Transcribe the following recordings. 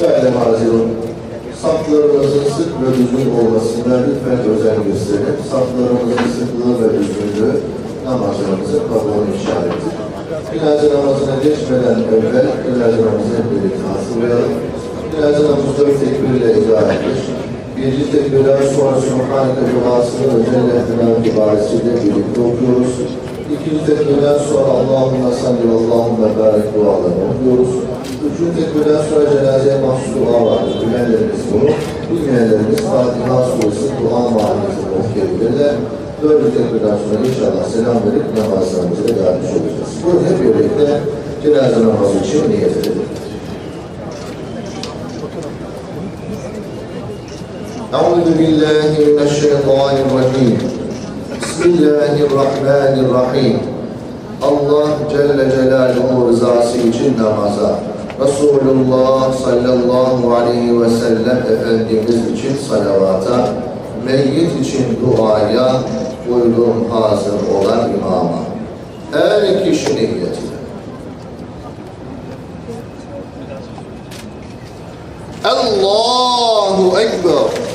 Değerli mazilun, saflarımızın sık ve düzgün olmasına lütfen özen gösterin. Saflarımızın sıklığı ve düzgünlüğü namazlarımızın kabulünün işaretidir. Cenaze namazına geçmeden evvel cenaze namazını hep birlikte hatırlayalım. Cenaze namazı dört tekbirle icra edilir. Birinci tekbirden sonra Subhaneke duasını özel ehtimam ibaresiyle birlikte okuyoruz. İkinci tekbirden sonra Allahümme salli ve Allahümme barik dualarını okuyoruz. Üçüncü tekbirden sonra cenazeye mahsus dua vardır. Bilenlerimiz bunu, bilmeyenlerimiz Fatiha suresi dua mahiyetini okuyabilirler. Dördüncü tekbirden sonra inşallah selam verip namazlarımızı da vermiş olacağız. Buyurun hep birlikte cenaze namazı için niyet edelim. أعوذ بالله من الشيطان الرجيم بسم الله الرحمن الرحيم Allah Celle Celaluhu rızası için namaza, Resulullah sallallahu aleyhi ve sellem Efendimiz için salavata, meyyit için duaya uygun hazır olan imama. Her kişi niyetine. Allahu Ekber.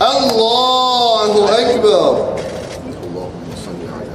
Allahu Ekber. Allahümme salli ala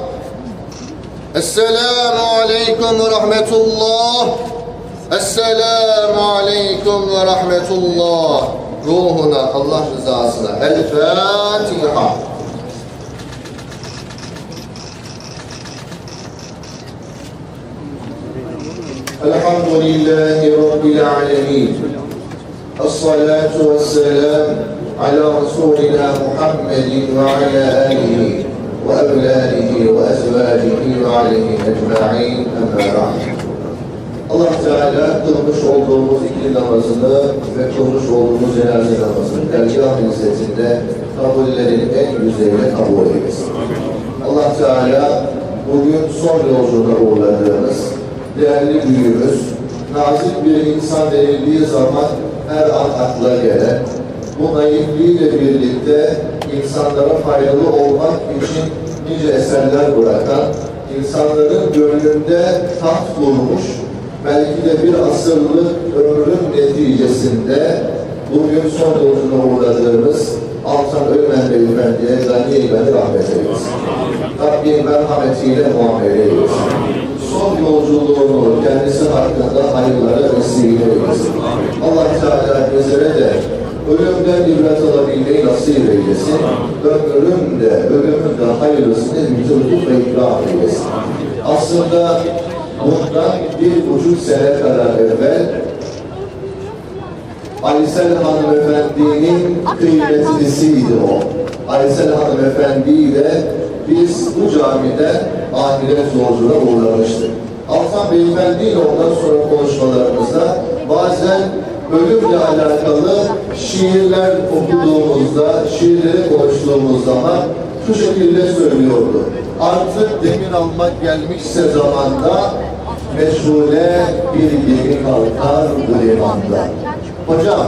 Esselamu Aleyküm ve Rahmetullah. Esselamu Aleyküm ve Rahmetullah. Ruhuna, Allah rızasına. El Fatiha. الحمد لله رب العالمين الصلاة والسلام على رسولنا محمد وعلى آله وأولاده وأزواجه وعليه أجمعين أما بعد Allah Teala kılmış olduğumuz ikindi namazını ve kılmış olduğumuz cenaze namazını dergah izzetinde kabullerin en güzeline kabul eylesin. Allah Teala bugün son yolculuğuna uğurladığımız değerli büyüğümüz, nazik bir insan denildiği zaman her an akla gelen, bu naifliğiyle birlikte insanlara faydalı olmak için nice eserler bırakan, insanların gönlünde taht kurmuş, belki de bir asırlık ömrün neticesinde bugün son yolculuğuna uğradığımız Altan Öğmen Beyefendi'ye gani eylemi rahmet eylesin. Rabbim merhametiyle muamele eylesin. Son yolculuğunu kendisi hakkında hayırlara vesile eylesin. Allah Teala bizlere de ölümden ibret alabilmeyi nasip eylesin. Ömrün de, ölümün de hayırlısını lütuf ve ikram eylesin. Aslında bundan bir buçuk sene kadar evvel Aysel Hanımefendi'nin kıymetlisiydi o. Aysel Hanımefendi'yi de biz bu camide ahiret yolculuğuna uğramıştık. Altan Beyefendi ile ondan sonra konuşmalarımızda bazen ölümle alakalı şiirler okuduğumuzda, şiirleri konuştuğumuz zaman şu şekilde söylüyordu. Artık demir almak gelmişse zamanda meşgule bir gemi kalkar bu limanda. Hocam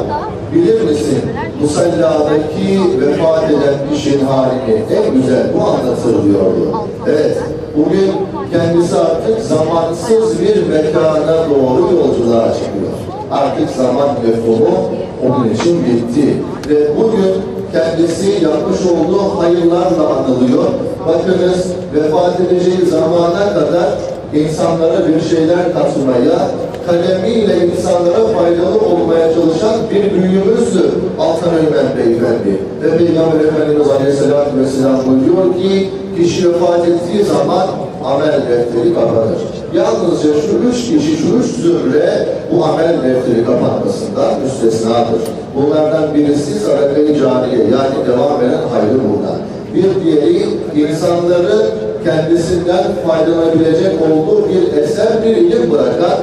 bilir misin musalladaki vefat eden kişinin halini en güzel bu anlatılıyordu. Evet bugün kendisi artık zamansız bir mekana doğru yolculuğa çıkıyor. Artık zaman mefhumu onun için bitti. Ve bugün kendisi yapmış olduğu hayırlarla anılıyor. Bakınız vefat edeceği zamana kadar insanlara bir şeyler katmaya, kalemiyle insanlara faydalı olmaya çalışan bir büyüğümüzdü Altan Ömer Beyefendi. Ve Peygamber Efendimiz Aleyhisselatü Vesselam buyuruyor ki, kişi vefat ettiği zaman amel defteri kapanır. Yalnızca şu üç kişi, şu üç zümre bu amel defteri kapatmasından müstesnadır. Bunlardan birisi sadaka-i cariye yani devam eden hayrı burada. Bir diğeri insanları kendisinden faydalanabilecek olduğu bir eser, bir ilim bırakan,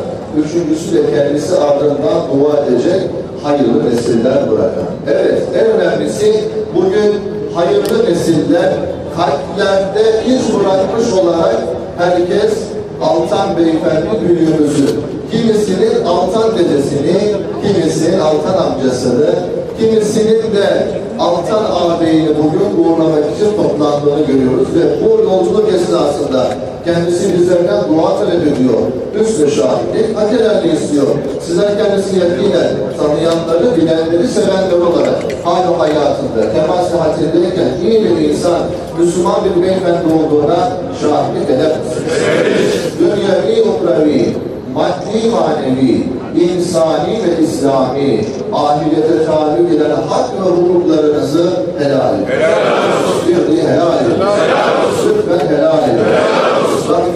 üçüncüsü de kendisi ardından dua edecek hayırlı nesiller bırakan. Evet, en önemlisi bugün hayırlı nesiller kalplerde iz bırakmış olarak herkes Altan Beyefendi büyüğümüzü, kimisinin Altan dedesini, kimisinin Altan amcasını, kimisinin de Altan ağabeyini bugün uğurlamak için toplandığını görüyoruz ve bu yolculuk esnasında kendisi bizlerden dua talep ediyor. Üstü şahitlik, hak helalliği istiyor. Sizler kendisini yakinen tanıyanları, bilenleri, sevenleri olarak hal hayatında, kemal sıhhatindeyken iyi bir insan, Müslüman bir beyefendi olduğuna şahitlik eder misiniz? Dünyevi, ukravi, maddi, manevi, insani ve İslami, ahirete tabi eden hak ve hukuklarınızı helal edin. Bir diye helal edin. Lütfen helal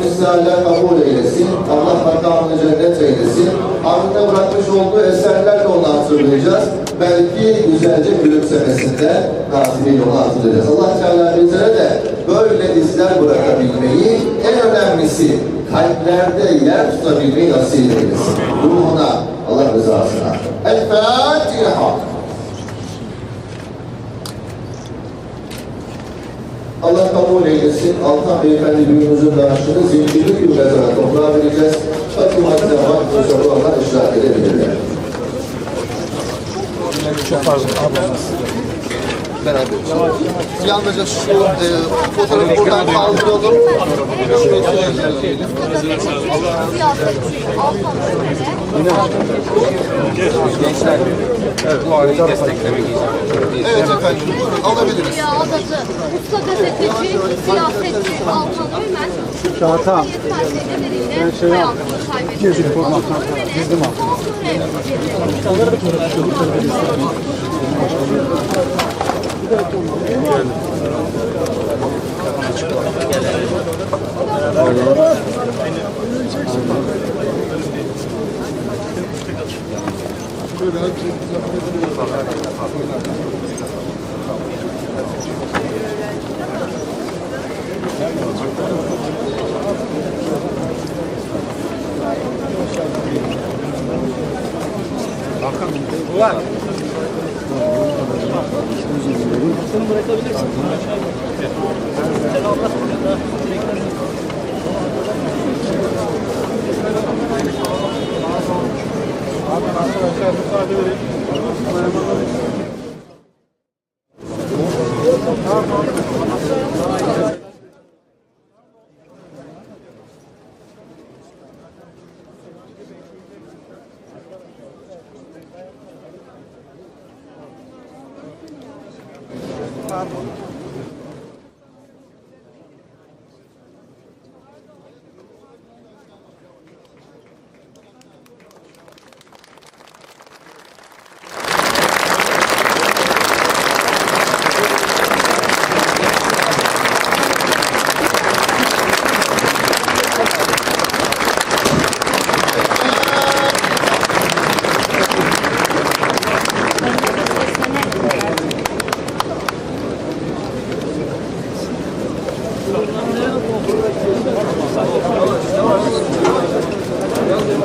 sizlerle kabul eylesin. Allah makamını cennet eylesin. Ardında bırakmış olduğu eserlerle onu hatırlayacağız. Belki güzelce gülümsemesinde nasibiyle onu hatırlayacağız. Allah Teala bizlere de böyle izler bırakabilmeyi, en önemlisi kalplerde yer tutabilmeyi nasip eylesin. Ruhuna, Allah rızasına. El Fatiha. Allah kabul eylesin. Altan Beyefendi büyüğümüzün bağışını zincirli bir mezara toprağa vereceğiz. Bakın hatta bak, sorularla işaret edebilirler. Çok pardon. Ablamız. Beraber. Yalnızca şu e, fotoğrafı buradan kaldıralım. Gençler bu aileyi desteklemek için. Evet efendim, buyurun alabiliriz. Ya adası, usta gazeteci, siyasetçi Altan Ömer, Çağatay. yetmezliği nedeniyle hayatını kaybetti. Altan Ömer'e kontrol Ulan. Sen bırakabilirsin. Sen Allah burada. Arkadaşlar müsaade verin. পারব